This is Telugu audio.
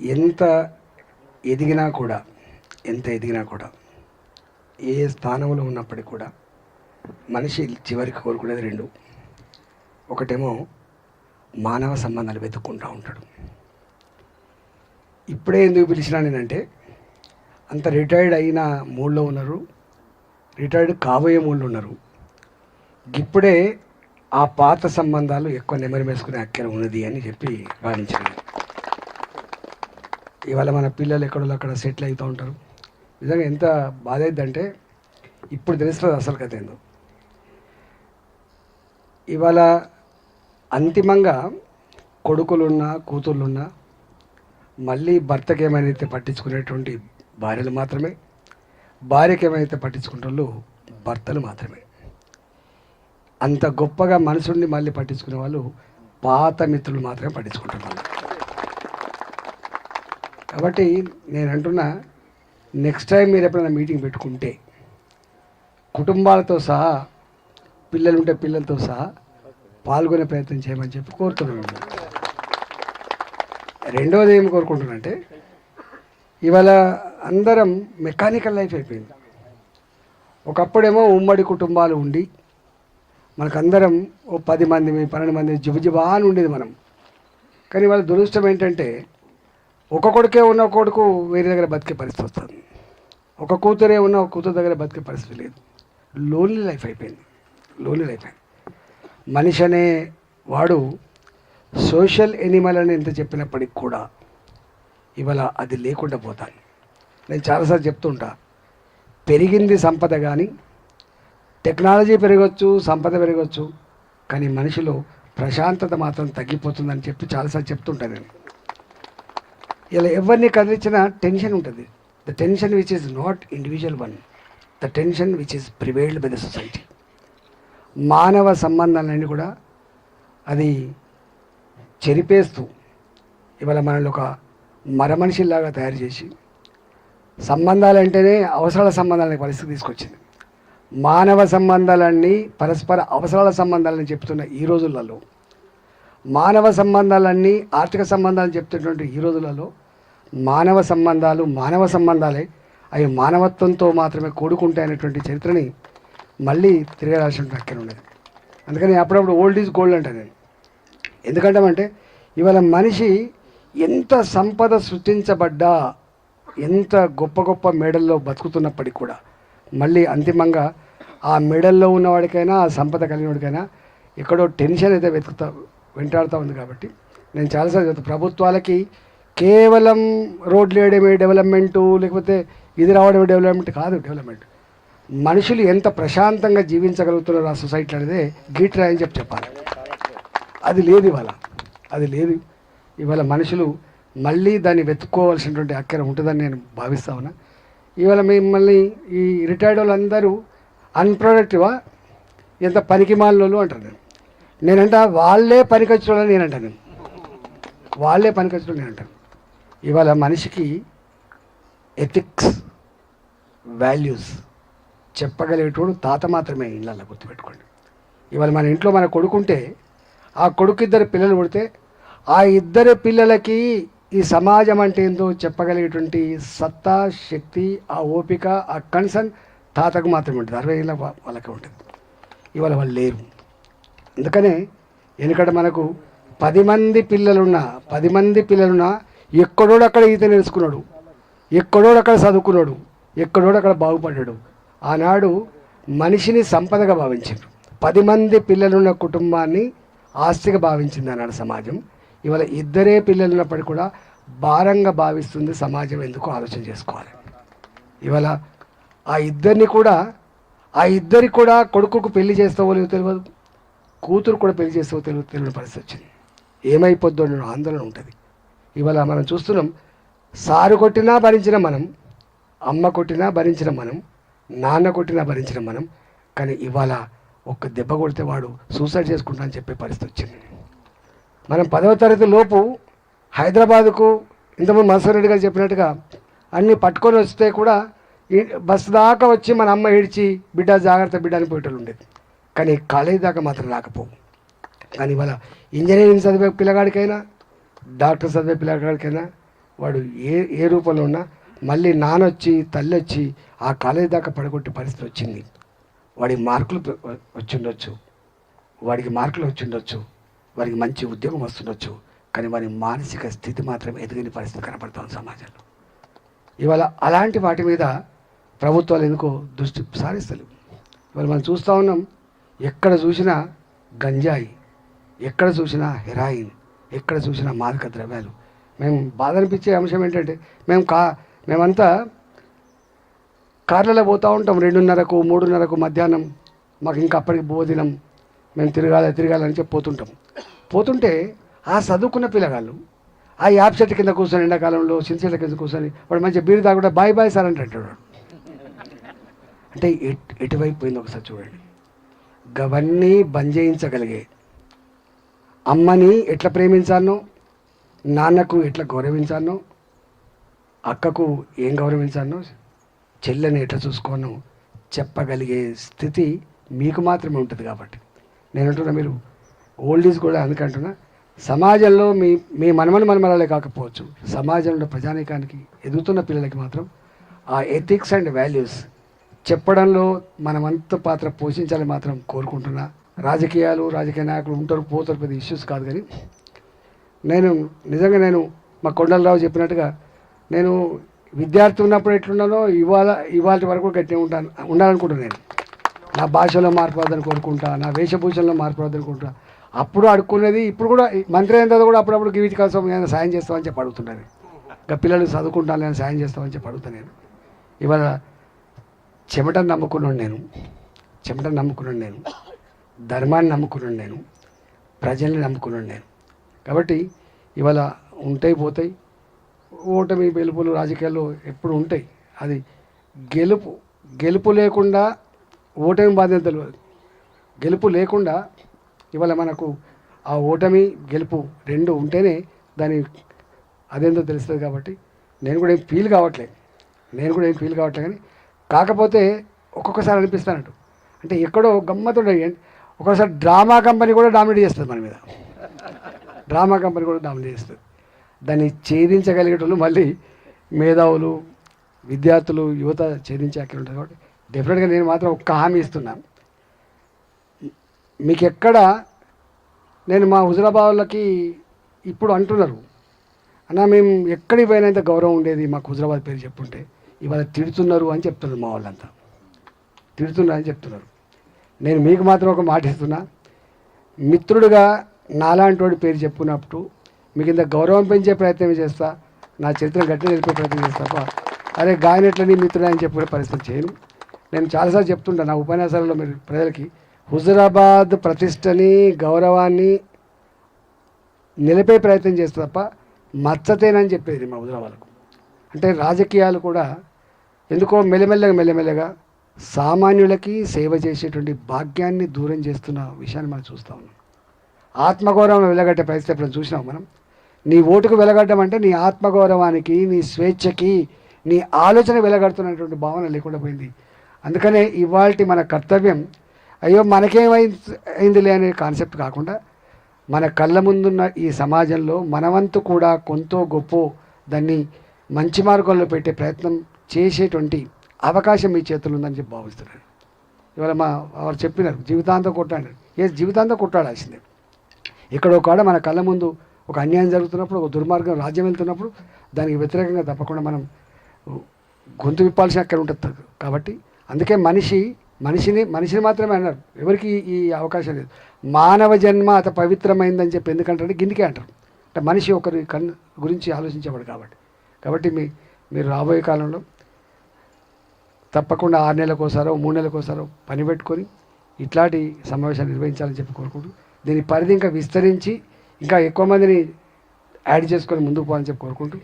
ఎంత ఎదిగినా కూడా ఎంత ఎదిగినా కూడా ఏ స్థానంలో ఉన్నప్పటికీ కూడా మనిషి చివరికి కోరుకునేది రెండు. ఒకటేమో మానవ సంబంధాలు వెతుక్కుంటూ ఉంటాడు. ఇప్పుడే ఎందుకు పిలిచినా నేనంటే అంత రిటైర్డ్ అయిన మూడ్లో ఉన్నారు రిటైర్డ్ కాబోయే మూడ్లో ఉన్నారు. ఇప్పుడే ఆ పాత సంబంధాలు ఎక్కువ నెమరు వేసుకునే అక్కర ఉన్నది అని చెప్పి భావించాను. ఇవాళ మన పిల్లలు ఎక్కడో అక్కడ సెటిల్ అవుతూ ఉంటారు. నిజంగా ఎంత బాధ అయిందంటే ఇప్పుడు తెలుస్తుంది అసలు కథ ఏందో. ఇవాళ అంతిమంగా కొడుకులున్నా కూతుళ్ళున్నా మళ్ళీ భర్తకి ఏమైనా పట్టించుకునేటువంటి భార్యలు మాత్రమే భార్యకి ఏమైతే పట్టించుకుంటారో భర్తలు మాత్రమే. అంత గొప్పగా మనసుండి మళ్ళీ పట్టించుకునే వాళ్ళు పాత మిత్రులు మాత్రమే పట్టించుకుంటున్నారు. కాబట్టి నేను అంటున్నా నెక్స్ట్ టైం మీరు ఎప్పుడైనా మీటింగ్ పెట్టుకుంటే కుటుంబాలతో సహా పిల్లలుంటే పిల్లలతో సహా పాల్గొనే ప్రయత్నం చేయమని చెప్పి కోరుతున్నాను. రెండవది ఏం కోరుకుంటున్నానంటే ఇవాళ అందరం మెకానికల్ లైఫ్ అయిపోయింది. ఒకప్పుడేమో ఉమ్మడి కుటుంబాలు ఉండి మనకందరం ఓ పది మంది పన్నెండు మంది జిబుజిబా అని ఉండేది మనం. కానీ వాళ్ళ దురదృష్టం ఏంటంటే ఒక కొడుకే ఉన్న కొడుకు వేరే దగ్గర బతికే పరిస్థితి వస్తుంది. ఒక కూతురే ఉన్న ఒక కూతురు దగ్గర బతికే పరిస్థితి లేదు. లోన్లీ లైఫ్ అయిపోయింది. లోన్లీ లైఫ్ అయింది మనిషి అనే వాడు సోషల్ ఎనిమల్ అని ఎంత చెప్పినప్పటికి కూడా ఇవాళ అది లేకుండా పోతాను నేను చాలాసార్లు చెప్తుంటా పెరిగింది సంపద కానీ టెక్నాలజీ పెరగవచ్చు సంపద పెరగవచ్చు కానీ మనిషిలో ప్రశాంతత మాత్రం తగ్గిపోతుందని చెప్పి చాలాసార్లు చెప్తుంటాను నేను. ఇలా ఎవరిని కదిలించినా టెన్షన్ ఉంటుంది. The tension which is not individual one the tension which is prevailed by the society మానవ సంబంధాలన్నీ కూడా అది చెరిపేస్తూ ఇవాళ మనల్ని ఒక మరమనిషిలాగా తయారు చేసి సంబంధాలు అంటేనే అవసరాల సంబంధాల పరిస్థితి తీసుకొచ్చింది. మానవ సంబంధాలన్నీ పరస్పర అవసరాల సంబంధాలని చెప్తున్న ఈ రోజులలో మానవ సంబంధాలన్నీ ఆర్థిక సంబంధాలు చెప్తున్నటువంటి ఈ రోజులలో మానవ సంబంధాలు మానవ సంబంధాలే. అవి మానవత్వంతో మాత్రమే కూడుకుంటాయనేటువంటి చరిత్రని మళ్ళీ తిరగరాల్సిన అక్కడ ఉండేది అందుకని అప్పుడప్పుడు ఓల్డ్ ఈజ్ గోల్డ్ అంటే నేను. ఎందుకంటామంటే ఇవాళ మనిషి ఎంత సంపద సృష్టించబడ్డా ఎంత గొప్ప గొప్ప మెడల్లో బతుకుతున్నప్పటికీ కూడా మళ్ళీ అంతిమంగా ఆ మెడల్లో ఉన్నవాడికైనా ఆ సంపద కలిగినవాడికైనా ఎక్కడో టెన్షన్ అయితే వెతుకుతా వెంటాడుతూ ఉంది కాబట్టి నేను చాలాసార్లు చెప్తాను ప్రభుత్వాలకి కేవలం రోడ్లు వేయడమే డెవలప్మెంటు లేకపోతే ఇది రావడమే డెవలప్మెంట్ కాదు డెవలప్మెంట్ మనుషులు ఎంత ప్రశాంతంగా జీవించగలుగుతున్నారు ఆ సొసైటీ అనేది గీట్రా అని చెప్పి చెప్పాలి. అది లేదు ఇవాళ. అది లేదు. ఇవాళ మనుషులు మళ్ళీ దాన్ని వెతుక్కోవాల్సినటువంటి అక్కర ఉంటుందని నేను భావిస్తా ఉన్నా. ఇవాళ మిమ్మల్ని ఈ రిటైర్డ్ వాళ్ళందరూ అన్ప్రొడక్టివా ఎంత పనికి మాలలో అంటారు నేను నేనంట వాళ్ళే పనికొచ్చుకోవాలని నేను అంటాను నేను వాళ్ళే పనికొచ్చుకోవాలి నేను అంటాను ఇవాళ మనిషికి ఎథిక్స్ వాల్యూస్ చెప్పగలిగేటోడు తాత మాత్రమే ఇళ్ళల్లో గుర్తుపెట్టుకోండి. ఇవాళ మన ఇంట్లో మన కొడుకుంటే ఆ కొడుకు ఇద్దరు పిల్లలు పుడితే ఆ ఇద్దరు పిల్లలకి ఈ సమాజం అంటే ఏందో చెప్పగలిగేటువంటి సత్తా శక్తి ఆ ఓపిక ఆ కన్సర్న్ తాతకు మాత్రమే ఉంటుంది. అరవై ఏళ్ళ వాళ్ళకే ఉంటుంది. ఇవాళ వాళ్ళు లేరు. అందుకనే ఎందుకంటే మనకు పది మంది పిల్లలున్నా పది మంది పిల్లలున్నా ఎక్కడోడు అక్కడ ఈత నేర్చుకున్నాడు ఎక్కడోడు అక్కడ చదువుకున్నాడు ఎక్కడోడు అక్కడ బాగుపడ్డాడు. ఆనాడు మనిషిని సంపదగా భావించారు. పది మంది పిల్లలున్న కుటుంబాన్ని ఆస్తిగా భావించింది అన్నాడు సమాజం. ఇవాళ ఇద్దరే పిల్లలు ఉన్నప్పటికీ కూడా భారంగా భావిస్తుంది సమాజం ఎందుకు ఆలోచన చేసుకోవాలి. ఇవాళ ఆ ఇద్దరిని కూడా ఆ ఇద్దరికి కూడా కొడుకుకు పెళ్ళి చేస్తావో లేదో తెలియదు. కూతురు కూడా పెళ్ళి చేస్తావో తెలు తెలియని పరిస్థితి వచ్చింది. ఏమైపోద్దో అన్న ఆందోళన ఉంటుంది. ఇవాళ మనం చూస్తున్నాం సారు కొట్టినా భరించిన మనం అమ్మ కొట్టినా భరించిన మనం నాన్న కొట్టినా భరించిన మనం కానీ ఇవాళ ఒక్క దెబ్బ కొడితే వాడు సూసైడ్ చేసుకుంటా అని చెప్పే పరిస్థితి వచ్చింది. మనం పదవ తరగతి లోపు హైదరాబాదుకు ఇంతకుముందు మన్సూర్ రెడ్డి గారు చెప్పినట్టుగా అన్నీ పట్టుకొని వస్తే కూడా బస్సు దాకా వచ్చి మన అమ్మ ఏడ్చి బిడ్డ జాగ్రత్త బిడ్డ అని పోయేటోళ్ళు ఉండేది. కానీ కాలేజీ దాకా మాత్రం రాకపోవు. కానీ ఇవాళ ఇంజనీరింగ్ చదివే పిల్లగాడికైనా డాక్టర్ చదివే పిల్లగాడికైనా వాడు ఏ ఏ రూపంలో ఉన్నా మళ్ళీ నానొచ్చి తల్లి వచ్చి ఆ కాలేజీ దాకా పడగొట్టే పరిస్థితి వచ్చింది. వాడికి మార్కులు వచ్చిండొచ్చు. వాడికి మార్కులు వచ్చిండొచ్చు. వాడికి మంచి ఉద్యోగం వస్తుండొచ్చు. కానీ వారి మానసిక స్థితి మాత్రం ఎదిగిన పరిస్థితి కనపడుతుంది సమాజంలో. ఇవాళ అలాంటి వాటి మీద ప్రభుత్వాలు ఎందుకో దృష్టి సారిస్తలేవు. ఇవాళ మనం చూస్తూ ఉన్నాం ఎక్కడ చూసినా గంజాయి ఎక్కడ చూసినా హెరాయిన్ ఎక్కడ చూసినా మాదక ద్రవ్యాలు. మేము బాధ అనిపించే అంశం ఏంటంటే మేము కా మేమంతా కార్లలో పోతూ ఉంటాం. రెండున్నరకు మూడున్నరకు మధ్యాహ్నం మాకు ఇంకా అప్పటికి భోజనం మేము తిరగాలి తిరగాలని చెప్పి పోతుంటాం. పోతుంటే ఆ చదువుకున్న పిల్లగాళ్ళు ఆ యాప్ చెట్టు కింద కూర్చొని ఎండాకాలంలో చిన్న కింద కూర్చొని వాడు మంచి బీరు తాగుతా బాయ్ బాయ్ సార్ అంటే అంటాడు వాడు. అంటే ఎటు ఎటువైపు పోయింది ఒకసారి చూడండి. అవన్నీ బంద్ చేయించగలిగే. అమ్మని ఎట్లా ప్రేమించానో నాన్నకు ఎట్లా గౌరవించాను అక్కకు ఏం గౌరవించానో చెల్లెని ఎట్లా చూసుకోనో చెప్పగలిగే స్థితి మీకు మాత్రమే ఉంటుంది కాబట్టి. నేను అంటున్నా మీరు ఓల్డ్ ఈజ్ కూడా అందుకంటున్నా సమాజంలో మీ మీ మనమని మనమలలే కాకపోవచ్చు. సమాజంలో ప్రజానీకానికి ఎదుగుతున్న పిల్లలకి మాత్రం ఆ ఎథిక్స్ అండ్ వాల్యూస్ చెప్పడంలో మనమంత పాత్ర పోషించాలని మాత్రం కోరుకుంటున్నా. రాజకీయాలు రాజకీయ నాయకులు ఉంటారు పోతారు పెద్ద ఇష్యూస్ కాదు కానీ. నేను నిజంగా నేను మా కొండలరావు చెప్పినట్టుగా నేను విద్యార్థి ఉన్నప్పుడు ఎట్లున్నానో ఇవాళ ఇవాళ వరకు గట్టిగా ఉంటాను ఉండాలనుకుంటున్నాను నేను. నా భాషలో మార్పు రాదని కోరుకుంటా నా వేషభూషణలో మార్పు రాదని కోరుకుంటా. అప్పుడు అడుక్కునేది ఇప్పుడు కూడా మంత్రి అయిన తర్వాత కూడా అప్పుడప్పుడు వీటి కోసం నేను సాయం చేస్తామని చెప్పి అడుగుతున్నాను ఇంకా పిల్లలు చదువుకుంటాను నేను సాయం చేస్తామని చెప్పి అడుగుతాను నేను. ఇవాళ చెమటను నమ్ముకున్నాను నేను. చెమటను నమ్ముకున్నాను నేను. ధర్మాన్ని నమ్ముకున్నాను నేను. ప్రజల్ని నమ్ముకున్నాను నేను. కాబట్టి ఇవాళ ఉంటాయి పోతాయి. ఓటమి గెలుపులు రాజకీయాల్లో ఎప్పుడు ఉంటాయి. అది గెలుపు గెలుపు లేకుండా ఓటమి బాధ్యత గెలుపు లేకుండా ఇవాళ మనకు ఆ ఓటమి గెలుపు రెండు ఉంటేనే దాని అదేందో తెలుస్తుంది కాబట్టి నేను కూడా ఏం ఫీల్ కావట్లేదు నేను కూడా ఏం ఫీల్ కావట్లేదు కానీ కాకపోతే ఒక్కొక్కసారి అనిపిస్తానట్టు అంటే ఎక్కడో గమ్మత్తుండే ఒక్కొక్కసారి డ్రామా కంపెనీ కూడా డామినేట్ చేస్తుంది మన మీద. డ్రామా కంపెనీ కూడా డామినేట్ చేస్తుంది. దాన్ని ఛేదించగలిగేటోళ్ళు మళ్ళీ మేధావులు విద్యార్థులు యువత ఛేదించాకే ఉంటుంది కాబట్టి డెఫినెట్గా నేను మాత్రం ఒక్క హామీ ఇస్తున్నాను మీకు ఎక్కడ నేను మా హుజరాబాద్లకి ఇప్పుడు అంటున్నారు. అన్న మేము ఎక్కడికి పోయినంత గౌరవం ఉండేది మాకు హుజరాబాద్ పేరు చెప్పుంటే. ఇవాళ తిడుతున్నారు అని చెప్తున్నారు మా వాళ్ళంతా. తిడుతున్నారు అని చెప్తున్నారు. నేను మీకు మాత్రం ఒక మాట ఇస్తున్నా. మిత్రుడుగా నాలాంటి వాడి పేరు చెప్పుకున్నప్పుడు మీకు ఇంత గౌరవం పెంచే ప్రయత్నం చేస్తా నా చరిత్ర గట్టి తెలిపే ప్రయత్నం చేస్తా అరే గాయనెట్ల నీ మిత్రుడు అని చెప్పుకునే పరిస్థితి చేయను. నేను చాలాసార్లు చెప్తుంటా నా ఉపన్యాసాలలో మీరు ప్రజలకి హుజరాబాద్ ప్రతిష్టని గౌరవాన్ని నిలిపే ప్రయత్నం చేస్తా తప్ప మచ్చతేనని చెప్పేది మా హుజరాబాద్కు. అంటే రాజకీయాలు కూడా ఎందుకో మెల్లమెల్లగా మెల్లమెల్లగా సామాన్యులకి సేవ చేసేటువంటి భాగ్యాన్ని దూరం చేస్తున్న విషయాన్ని మనం చూస్తూ ఉన్నాం. ఆత్మగౌరవం వెలగట్టే పరిస్థితి ఎప్పుడు చూసినాం మనం? నీ ఓటుకు వెలగడ్డం అంటే నీ ఆత్మగౌరవానికి నీ స్వేచ్ఛకి నీ ఆలోచన వెలగడుతున్నటువంటి భావన లేకుండా పోయింది. అందుకనే ఇవాళ మన కర్తవ్యం అయ్యో మనకేమైంది అయిందిలే అనే కాన్సెప్ట్ కాకుండా మన కళ్ళ ముందున్న ఈ సమాజంలో మనవంతు కూడా కొంతో గొప్ప దాన్ని మంచి మార్గంలో పెట్టే ప్రయత్నం చేసేటువంటి అవకాశం మీ చేతులు ఉందని చెప్పి భావిస్తున్నాను. ఇవాళ మా వారు చెప్పినారు జీవితాంతం కొట్టాడు. ఏ జీవితాంతం కొట్టాడాల్సిందే ఇక్కడ ఒక మన కళ్ళ ముందు ఒక అన్యాయం జరుగుతున్నప్పుడు ఒక దుర్మార్గం రాజ్యం వెళ్తున్నప్పుడు దానికి వ్యతిరేకంగా తప్పకుండా మనం గొంతు విప్పాల్సిన అక్కడ ఉంటుంది కాబట్టి అందుకే మనిషి మనిషిని మనిషిని మాత్రమే అన్నారు. ఎవరికి ఈ అవకాశం లేదు. మానవ జన్మ అత పవిత్రమైందని చెప్పి ఎందుకంటారు గిందికే అంటారు. అంటే మనిషి ఒకరి కన్ను గురించి ఆలోచించేవాడు కాబట్టి. కాబట్టి మీ మీరు రాబోయే కాలంలో తప్పకుండా ఆరు నెలలకోసారో మూడు నెలలకోసారో పని పెట్టుకొని ఇట్లాంటి సమావేశాలు నిర్వహించాలని చెప్పి కోరుకుంటూ దీని పరిధి ఇంకా విస్తరించి ఇంకా ఎక్కువ మందిని యాడ్ చేసుకొని ముందుకు పోవాలని చెప్పి కోరుకుంటూ